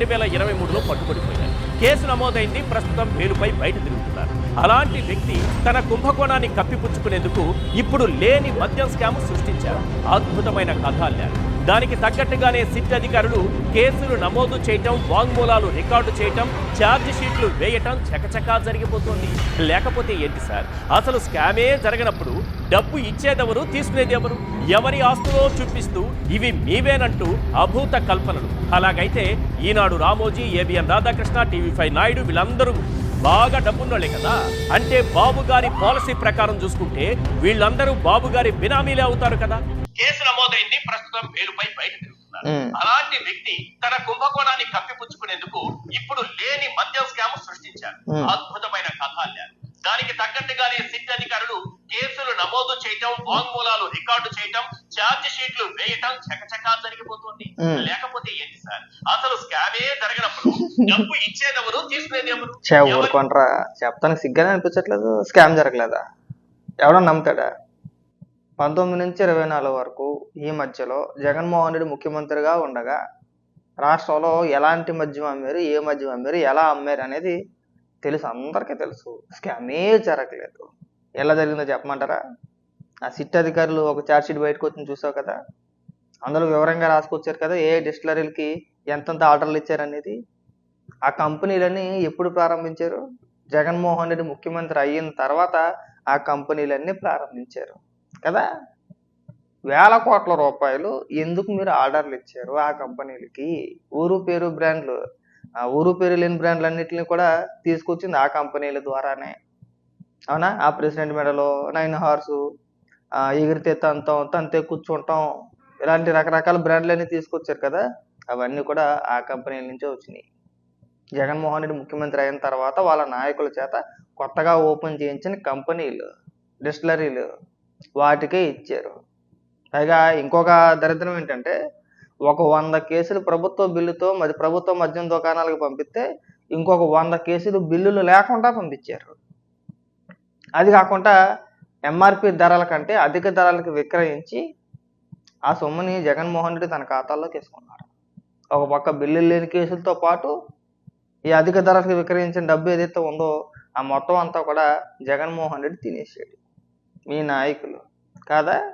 రెండు వేల ఇరవై మూడులో పట్టుబడిపోయారు కేసు నమోదైంది ప్రస్తుతం బెయిలుపై బయట తిరుగుతున్నారు. అలాంటి వ్యక్తి తన కుంభకోణాన్ని కప్పిపుచ్చుకునేందుకు ఇప్పుడు లేని మద్యం స్కామ్ సృష్టించారు. అద్భుతమైన కథ అల్లారు దానికి తగ్గట్టుగానే సిట్ అధికారులు కేసులు నమోదు చేయటం వాంగ్మూలాలు రికార్డు చేయటం ఛార్జ్ షీట్లు వేయటం చకచకా జరిగిపోతుంది. లేకపోతే ఏంటి సార్? అసలు స్కామే జరగనప్పుడు డబ్బు ఇచ్చేదెవరు తీసుకునేది ఎవరు ఎవరి ఆస్తులో చూపిస్తూ ఇవి మీవేనంటూ అభూత కల్పనలు. అలాగైతే Eenadu Ramoji ABN Radhakrishna TV five Naidu వీళ్ళందరూ బాగా డబ్బున్నోళ్ళే కదా? అంటే బాబు గారి పాలసీ ప్రకారం చూసుకుంటే వీళ్ళందరూ బాబు గారి బినామీలే అవుతారు కదా? కేసు నమోదైంది ప్రస్తుతం పేరుపై బయట తిరుగుతున్నారు. అలాంటి వ్యక్తి తన కుంభకోణాన్ని కప్పిపుచ్చుకునేందుకు ఇప్పుడు లేని మద్యం స్కామ్ సృష్టించారు. అద్భుతమైన కథ అల్లారు దానికి తగ్గట్టుగానే సిట్ అధికారులు కేసులు నమోదు చేయటం వాంగ్మూలాలు రికార్డు చేయటం ఛార్జ్ షీట్లు వేయటం చకచకా జరిగిపోతుంది. లేకపోతే ఏంటి సార్? అసలు స్కామే జరగనప్పుడు డబ్బు ఇచ్చేదెవరు తీసుకునేది ఎవరు? చే ఎవరి- ఊరుకోండ్రా. చెప్తానికి సిగ్గానే అనిపించట్లేదు స్కామ్ జరగలేదా? ఎవడో నమ్ముతాడా? పంతొమ్మిది నుంచి ఇరవై నాలుగు వరకు ఈ మధ్యలో జగన్మోహన్ రెడ్డి ముఖ్యమంత్రిగా ఉండగా రాష్ట్రంలో ఎలాంటి మద్యం అమ్మారు ఏ మద్యం అమ్మారు ఎలా అమ్మారు అనేది తెలుసు. అందరికీ తెలుసు. స్కామే జరగలేదు. ఎలా జరిగిందో చెప్పమంటారా? ఆ సిట్ అధికారులు ఒక ఛార్జ్ షీట్ బయటకు వచ్చి చూసావు కదా? అందులో వివరంగా రాసుకొచ్చారు కదా ఏ డిస్టిలరీలకి ఎంతెంత ఆర్డర్లు ఇచ్చారనేది ఆ కంపెనీలని ఎప్పుడు ప్రారంభించారు? జగన్మోహన్ రెడ్డి ముఖ్యమంత్రి అయిన తర్వాత ఆ కంపెనీలన్నీ ప్రారంభించారు. కదా? వేల కోట్ల రూపాయలు ఎందుకు మీరు ఆర్డర్లు ఇచ్చారు ఆ కంపెనీలకి? ఊరు పేరు బ్రాండ్లు ఆ ఊరు పేరు లేని బ్రాండ్లు అన్నిటిని కూడా తీసుకొచ్చింది ఆ కంపెనీల ద్వారానే. అవునా? ఆ ప్రెసిడెంట్ మెడలు నైన్ హార్స్ ఎగిరితే తంతం తంతే కూర్చుంటాం ఇలాంటి రకరకాల బ్రాండ్లన్నీ తీసుకొచ్చారు కదా? అవన్నీ కూడా ఆ కంపెనీల నుంచే వచ్చినాయి. జగన్మోహన్ రెడ్డి ముఖ్యమంత్రి అయిన తర్వాత వాళ్ళ నాయకుల చేత కొత్తగా ఓపెన్ చేయించిన కంపెనీలు డిస్టిలరీలు వాటికే ఇచ్చారు. పైగా ఇంకొక దరిద్రం ఏంటంటే ఒక వంద కేసులు ప్రభుత్వ బిల్లుతో మరి ప్రభుత్వ మద్యం దుకాణాలకు పంపిస్తే ఇంకొక వంద కేసులు బిల్లులు లేకుండా పంపించారు. అది కాకుండా ఎంఆర్పి ధరల కంటే అధిక ధరలకు విక్రయించి ఆ సొమ్ముని జగన్మోహన్ రెడ్డి తన ఖాతాల్లో తీసుకున్నారు. ఒక పక్క బిల్లులు లేని కేసులతో పాటు ఈ అధిక ధరలకు విక్రయించిన డబ్బు ఏదైతే ఉందో ఆ మొత్తం అంతా కూడా జగన్మోహన్ రెడ్డి తినేసాడు. మీ నాయకులు. కాదా?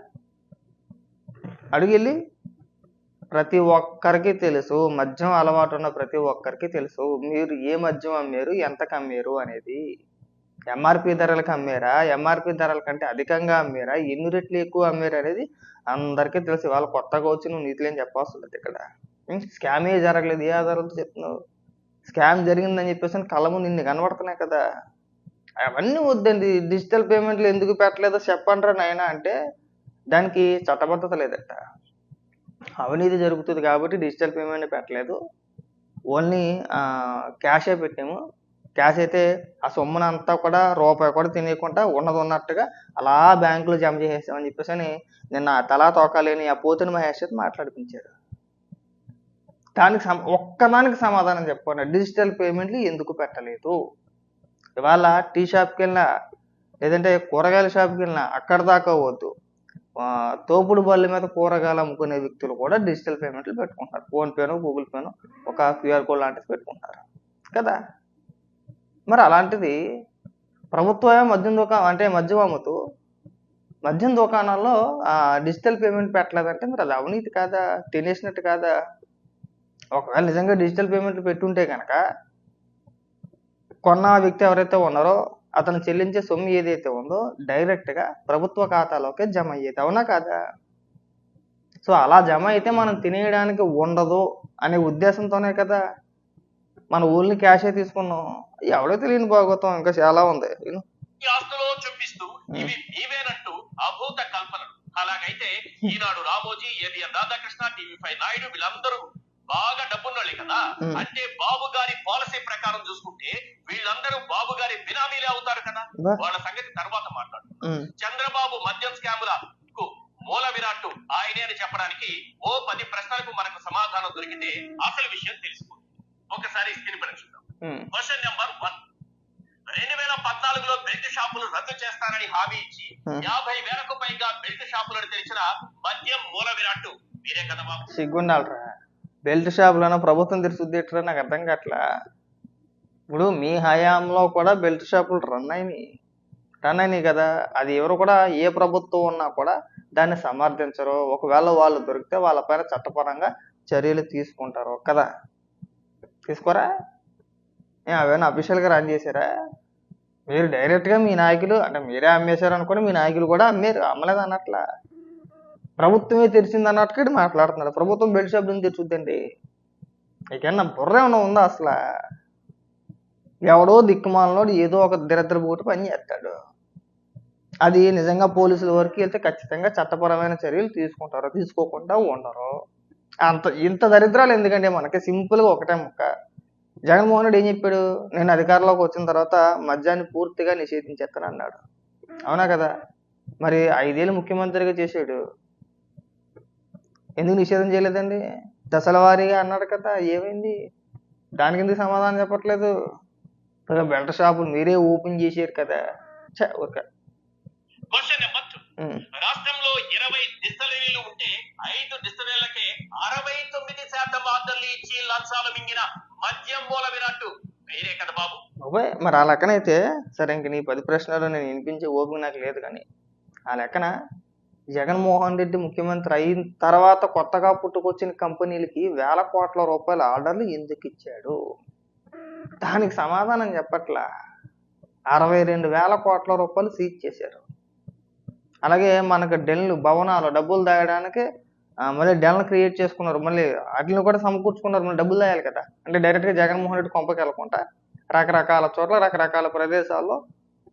అడిగిల్లి ప్రతి ఒక్కరికి తెలుసు. మద్యం అలవాటు ఉన్న ప్రతి ఒక్కరికి తెలుసు. మీరు ఏ మద్యం అమ్మారు? ఎంతకు అమ్మారు అనేది. ఎంఆర్పి ధరలకు అమ్మారా? ఎంఆర్పి ధరల కంటే అధికంగా అమ్మారా? ఎన్ని రెట్లు ఎక్కువ అమ్మారు అనేది అందరికీ తెలుసు. వాళ్ళు కొత్తగా వచ్చి నువ్వు నీతులు ఏం చెప్పవలసిన ఇక్కడ. స్కామే జరగలేదు. ఏ ఆధారాలతో చెప్తున్నావు? స్కామ్ జరిగిందని చెప్పేసి కలము కళ్ళ ముందు కనబడుతున్నాయి కదా. అవన్నీ వద్దండి. డిజిటల్ పేమెంట్లు ఎందుకు పెట్టలేదో చెప్పండిరా నాయన అంటే దానికి చట్టబద్ధత లేదట. అవినీతి జరుగుతుంది కాబట్టి డిజిటల్ పేమెంట్ పెట్టలేదు. ఓన్లీ క్యాషే పెట్టాము. క్యాష్ అయితే ఆ సొమ్మును అంతా కూడా రూపాయి కూడా తినేయకుండా ఉన్నది ఉన్నట్టుగా అలా బ్యాంకులో జమ చేసేసామని చెప్పేసి అని నిన్న తలా తోకాలేని ఆ పోతుని మహేష్ అయితే మాట్లాడిపించారు దానికి సమ ఒక్కదానికి సమాధానం చెప్పండి డిజిటల్ పేమెంట్లు ఎందుకు పెట్టలేదు? ఇవాళ టీ షాప్కి వెళ్ళినా లేదంటే కూరగాయల షాప్కి వెళ్ళినా అక్కడ దాకా పోద్దు తోపుడు బళ్ళ మీద కూరగాయలు అమ్ముకునే వ్యక్తులు కూడా డిజిటల్ పేమెంట్లు పెట్టుకుంటారు ఫోన్పేనో గూగుల్ పేను ఒక క్యూఆర్ కోడ్ లాంటిది పెట్టుకుంటారు కదా? మరి అలాంటిది ప్రభుత్వమే మద్యం దుకాణం అంటే మద్యం అమ్ముతూ మద్యం దుకాణాల్లో డిజిటల్ పేమెంట్ పెట్టలేదంటే మరి అది అవినీతి కాదా? తినేసినట్టు కాదా? ఒకవేళ నిజంగా డిజిటల్ పేమెంట్లు పెట్టుంటే కనుక కొన్న వ్యక్తి ఎవరైతే ఉన్నారో అతను చెల్లించే సొమ్ము ఏదైతే ఉందో డైరెక్ట్గా ప్రభుత్వ ఖాతాలోకే జమ అయ్యేది. అవునా కాదా? సో అలా జమ అయితే మనం తినేయడానికి ఉండదు అనే ఉద్దేశంతోనే కదా. మన ఊళ్ళని క్యాషే తీసుకున్నాం. ఎవడో తెలియని భాగవతం ఇంకా చాలా ఉంది. ఆస్తులో చూపిస్తూ ఇవి మీవేనంటూ అభూత కల్పనలు. అలాగైతే Eenadu Ramoji ABN Radhakrishna TV five Naidu వీళ్ళందరూ బాగా డబ్బున్నోళ్ళే కదా. మ్. అంటే బాబు గారి పాలసీ ప్రకారం చూసుకుంటే వీళ్ళందరూ బాబు గారి బినామీలే అవుతారు కదా. వాళ్ళ సంగతి తర్వాత మాట్లాడు చంద్రబాబు మద్యం స్కాముల మూల విరాట్టు ఆయనే అని చెప్పడానికి ఓ పది ప్రశ్నలకు మనకు సమాధానం దొరికితే అసలు విషయం తెలిసిపోతుంది ఒకసారి స్క్రీన్ పైన చూద్దాం. Question number one. రెండు వేల పద్నాలుగులో బెల్ట్ షాపులు రద్దు చేస్తానని హామీ ఇచ్చి. యాభై వేలకు పైగా బెల్ట్ షాపులను తెరిచిన మద్యం మూల విరాట్టు మీరే కదా బాబు? సిగ్గుండాలరా. బెల్ట్ షాపులను ప్రభుత్వం ఎట్లా నాకు అర్థం కావట్లా. ఇప్పుడు మీ హయాంలో కూడా బెల్ట్ షాపులు రన్ అయినాయి. రన్ అయినాయి కదా. అది ఎవరు కూడా ఏ ప్రభుత్వం ఉన్నా కూడా దాన్ని సమర్థించరు. ఒకవేళ వాళ్ళు దొరికితే వాళ్ళపైన చట్టపరంగా చర్యలు తీసుకుంటారు కదా. తీసుకోరా? అవేనా అఫీషియల్గా రన్ చేశారా? మీరు డైరెక్ట్గా మీ నాయకులు అంటే మీరే అమ్మేశారనుకోని మీ నాయకులు కూడా అమ్మేరు అమ్మలేదు అన్నట్లా. ప్రభుత్వమే తెరిచింది అన్నట్టుగా మాట్లాడుతున్నారు. ప్రభుత్వం బెల్ట్ షాప్ నుంచి తెచ్చుద్దండి నీకన్నా బుర్ర ఏమైనా ఉందా అసలు? ఎవడో దిక్కుమాలనోడు ఏదో ఒక దరిద్ర పోటు పని చేస్తాడు. అది నిజంగా పోలీసుల వరకు వెళ్తే ఖచ్చితంగా చట్టపరమైన చర్యలు తీసుకుంటారు. తీసుకోకుండా ఉండరు. అంత ఇంత దరిద్రాలు ఎందుకంటే మనకి సింపుల్గా ఒకటే ముక్క. జగన్మోహన్ రెడ్డి ఏం చెప్పాడు? నేను అధికారంలోకి వచ్చిన తర్వాత మద్యాన్ని పూర్తిగా నిషేధించేస్తాను అన్నాడు. అవునా కదా? మరి ఐదేళ్ళు ముఖ్యమంత్రిగా చేశాడు. ఎందుకు నిషేధం చేయలేదండి? దశల వారీగా అన్నాడు కదా ఏమైంది? దానికి ఎందుకు సమాధానం చెప్పట్లేదు? బెల్ట్ షాపులు మీరే ఓపెన్ చేశారు కదా ఊరికే. Question number two um. రాష్ట్రంలో ఇరవై డిస్టలరీలు ఉంటే ఐదు డిస్టలరీలకే అరవై తొమ్మిది శాతం ఆర్డర్లు ఇచ్చి లంచాలు మింగిన మద్యం మూల విరాట్టు మీరే కదా బాబు బాబాయ్ మరి ఆ లెక్కనైతే సరే ఇంక నీ పది ప్రశ్నలు నేను వినిపించే ఓపిక నాకు లేదు కానీ ఆ లెక్కన జగన్మోహన్ రెడ్డి ముఖ్యమంత్రి అయిన తర్వాత కొత్తగా పుట్టుకొచ్చిన కంపెనీలకి వేల కోట్ల రూపాయల ఆర్డర్లు ఎందుకు ఇచ్చాడు దానికి సమాధానం చెప్పట్లా. అరవై రెండు వేల కోట్ల రూపాయలు సీజ్ చేశారు. అలాగే మనకు డెన్లు భవనాలు డబ్బులు దాగడానికి మళ్ళీ డెన్లు క్రియేట్ చేసుకున్నారు. మళ్ళీ వాటిని కూడా సమకూర్చుకున్నారు. మళ్ళీ డబ్బులు దాయాలి కదా. అంటే డైరెక్ట్గా జగన్మోహన్ రెడ్డి కొంపకి వెళ్ళకుండా రకరకాల చోట్ల రకరకాల ప్రదేశాల్లో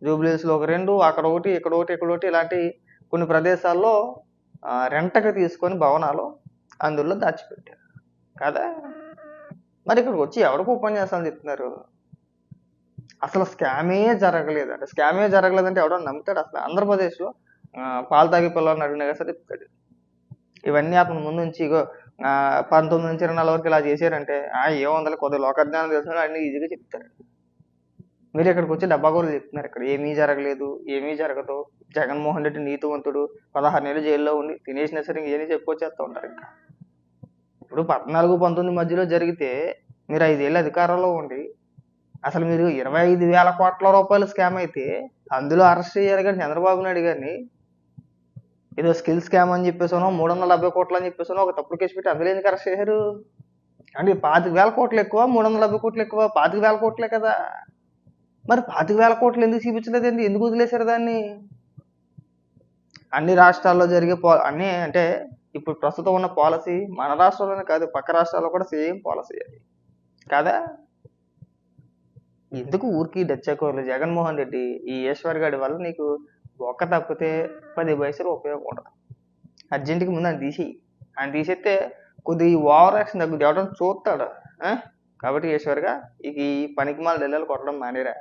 జూబ్లీస్లో ఒక రెండు అక్కడ ఒకటి ఇక్కడ ఒకటి ఇక్కడ ఒకటి ఇలాంటి కొన్ని ప్రదేశాల్లో రెంటకు తీసుకొని భవనాలు అందులో దాచిపెట్టారు. కదా? మరి ఇక్కడికి వచ్చి ఎవరికి ఉపన్యాసాలు చెప్తున్నారు. అసలు స్కామే జరగలేదు అంటే స్కామే జరగలేదంటే ఎవడో నమ్ముతాడు. అసలు ఆంధ్రప్రదేశ్లో పాలు తాగే పిల్లల్ని అడిగినా కదా సరే చెప్తాడు. ఇవన్నీ అతని ముందు నుంచి ఇగో పంతొమ్మిది నుంచి ఇరవై నాలుగు వరకు ఇలా చేశారంటే ఆ ఏ వందలు కొద్దిగా లోకజ్ఞానం తెలుసు అన్ని ఈజీగా చెప్తారు. మీరు ఇక్కడికి వచ్చి డబ్బా కూడా చెప్తున్నారు. ఇక్కడ ఏమీ జరగలేదు ఏమీ జరగదు. జగన్మోహన్ రెడ్డి నీతివంతుడు పదహారు నెలలు జైల్లో ఉండి తినేసిన సరే ఏమీ చెప్పుకొచ్చేస్తూ ఉంటారు ఇంకా. ఇప్పుడు పద్నాలుగు పంతొమ్మిది మధ్యలో జరిగితే మీరు ఐదేళ్ళు అధికారంలో ఉండి అసలు మీరు ఇరవై ఐదు వేల కోట్ల రూపాయలు స్కామ్ అయితే అందులో అరెస్ట్ చేయాలి కానీ చంద్రబాబు నాయుడు గారిని ఏదో స్కిల్ స్కామ్ అని చెప్పేసానో మూడు వందల డెబ్బై కోట్లు అని చెప్పేసానో ఒక తప్పుడు కేసు పెట్టి అందులో ఎందుకు అరెస్ట్ చేశారు? అంటే పాతిక వేల కోట్లు ఎక్కువ మూడు వందల డెబ్బై కోట్లు ఎక్కువ పాతిక వేల కోట్లే కదా. మరి పాతిక వేల కోట్లు ఎందుకు చూపించలేదండి ఎందుకు వదిలేశారు దాన్ని? అన్ని రాష్ట్రాల్లో జరిగే పో అన్ని అంటే ఇప్పుడు ప్రస్తుతం ఉన్న పాలసీ మన రాష్ట్రంలోనే కాదు పక్క రాష్ట్రాల్లో కూడా సేమ్ పాలసీ అది. కాదా? ఎందుకు ఊరికి డచ్చాకోర్లు? జగన్మోహన్ రెడ్డి ఈ ఈశ్వర్ గారి వల్ల నీకు ఒక్క తప్పితే పది పైసలు ఉపయోగం ఉండదు. అర్జెంటుకి ముందు ఆయన తీసి ఆయన తీసేస్తే కొద్ది ఓవర్ యాక్షన్ తగ్గుద్ది. ఎవడో చూస్తాడు? కాబట్టి ఈశ్వర్గా ఇక ఈ పనికి మాల డెల్లలు కొట్టడం మానేరా.